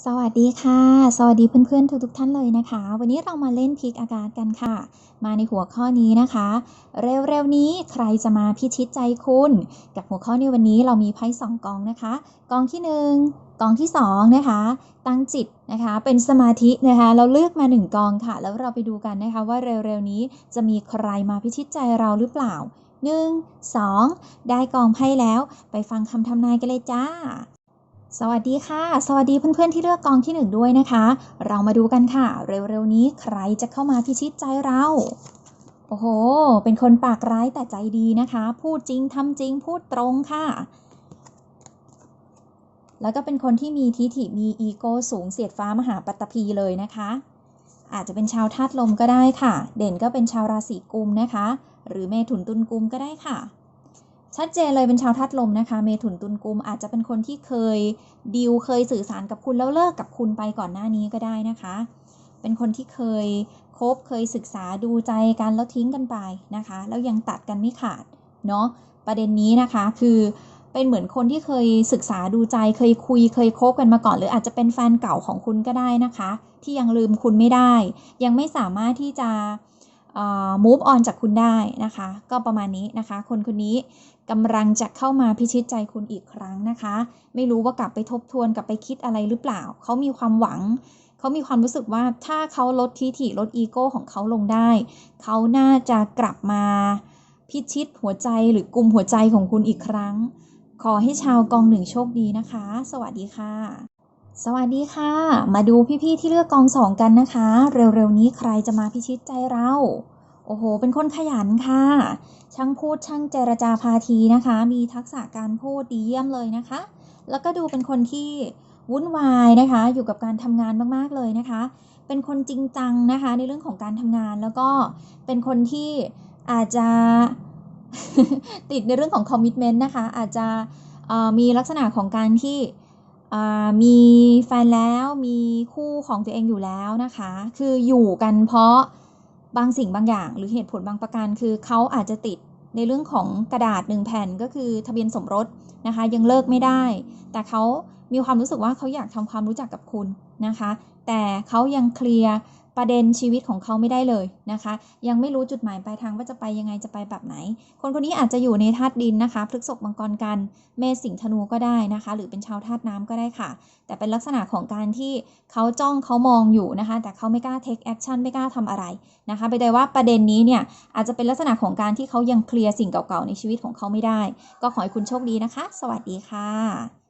สวัสดีค่ะ สวัสดีเพื่อนๆ ทุกๆท่านเลยนะคะ วันนี้เรามาเล่นพิกอากาศกันค่ะ มาในหัวข้อนี้นะคะ เร็วๆนี้ใครจะมาพิชิตใจคุณ กับหัวข้อในวันนี้เรามีไพ่สองกองนะคะ กองที่หนึ่งกองที่สองนะคะ ตั้งจิตนะคะ เป็นสมาธินะคะ เราเลือกมาหนึ่งกองค่ะ แล้วเราไปดูกันนะคะว่าเร็วๆนี้จะมีใครมาพิชิตใจเราหรือเปล่า1 2ได้กองไพ่แล้ว ไปฟังคำทำนายกันเลยจ้า สวัสดีค่ะ สวัสดีเพื่อนๆที่เลือกกองที่หนึ่งด้วยนะคะ เรามาดูกันค่ะ เร็วๆนี้ใครจะเข้ามาพิชิตใจเรา โอ้โห เป็นคนปากร้ายแต่ใจดีนะคะ พูดจริงทำจริงพูดตรงค่ะ แล้วก็เป็นคนที่มีทิฐิมีอีโก้สูงเสียดฟ้ามหาปัตตภีเลยนะคะ อาจจะเป็นชาวธาตุลมก็ได้ค่ะ เด่นก็เป็นชาวราศีกุมนะคะ หรือเมถุนตุลกุมก็ได้ค่ะ ชัดเจนเลยเป็นชาวธาตุลมนะคะ เมถุนตุลกุมอาจจะเป็นคนที่เคยดีลเคยสื่อสารกับคุณแล้วเลิกกับคุณไปก่อนหน้านี้ก็ได้นะคะ เป็นคนที่เคยคบเคยศึกษาดูใจกันแล้วทิ้งกันไปนะคะ แล้วยังตัดกันไม่ขาดเนาะประเด็นนี้นะคะคือเป็นเหมือนคนที่เคยศึกษาดูใจเคยคุยเคยคบกันมาก่อน หรืออาจจะเป็นแฟนเก่าของคุณก็ได้นะคะ ที่ยังลืมคุณไม่ได้ ยังไม่สามารถที่จะ move on จากคุณได้นะคะ ก็ประมาณนี้นะคะ คนคนนี้กำลังจะเข้ามาพิชิตใจคุณอีกครั้งนะคะ ไม่รู้ว่ากลับไปทบทวนกลับไปคิดอะไรหรือเปล่า เขามีความหวัง เขามีความรู้สึกว่าถ้าเขาลดทิฐิลดอีโก้ของเขาลงได้ เขาน่าจะกลับมาพิชิตหัวใจหรือกลุ่มหัวใจของคุณอีกครั้ง ขอให้ชาวกองหนึ่งโชคดีนะคะ สวัสดีค่ะ สวัสดีค่ะ มาดูพี่ๆที่เลือกกองสองกันนะคะ เร็วๆนี้ใครจะมาพิชิตใจเรา โอ้โห เป็นคนขยันค่ะ ช่างพูดช่างเจรจาพาทีนะคะ มีทักษะการพูดดีเยี่ยมเลยนะคะ แล้วก็ดูเป็นคนที่วุ่นวายนะคะ อยู่กับการทำงานมากๆเลยนะคะ เป็นคนจริงจังนะคะ ในเรื่องของการทำงานแล้วก็เป็นคนที่อาจจะติดในเรื่องของคอมมิชเมนต์นะคะ อาจจะมีลักษณะของการที่ มีแฟนแล้วมีคู่ของตัวเองอยู่แล้วนะคะ คืออยู่กันเพราะบางสิ่งบางอย่าง หรือเหตุผลบางประการ คือเขาอาจจะติดในเรื่องของกระดาษหนึ่งแผ่นก็คือทะเบียนสมรสนะคะ ยังเลิกไม่ได้ แต่เขามีความรู้สึกว่าเขาอยากทำความรู้จักกับคุณนะคะ แต่เขายังเคลียร์ ประเด็นชีวิตของเขาไม่ได้เลยนะคะ ยังไม่รู้จุดหมายปลายทางว่าจะไปยังไงจะไปแบบไหน คนคนนี้อาจจะอยู่ในธาตุดินนะคะพฤกษกมังกรกัน เมษสิงธนูก็ได้นะคะ หรือเป็นชาวธาตุน้ำก็ได้ค่ะ แต่เป็นลักษณะของการที่เขาจ้องเขามองอยู่นะคะ แต่เขาไม่กล้า take action ไม่กล้าทำอะไรนะคะไปได้ว่าประเด็นนี้เนี่ยอาจจะเป็นลักษณะของการที่เขายังเคลียร์สิ่งเก่าๆในชีวิตของเขาไม่ได้ ก็ขอให้คุณโชคดีนะคะ สวัสดีค่ะ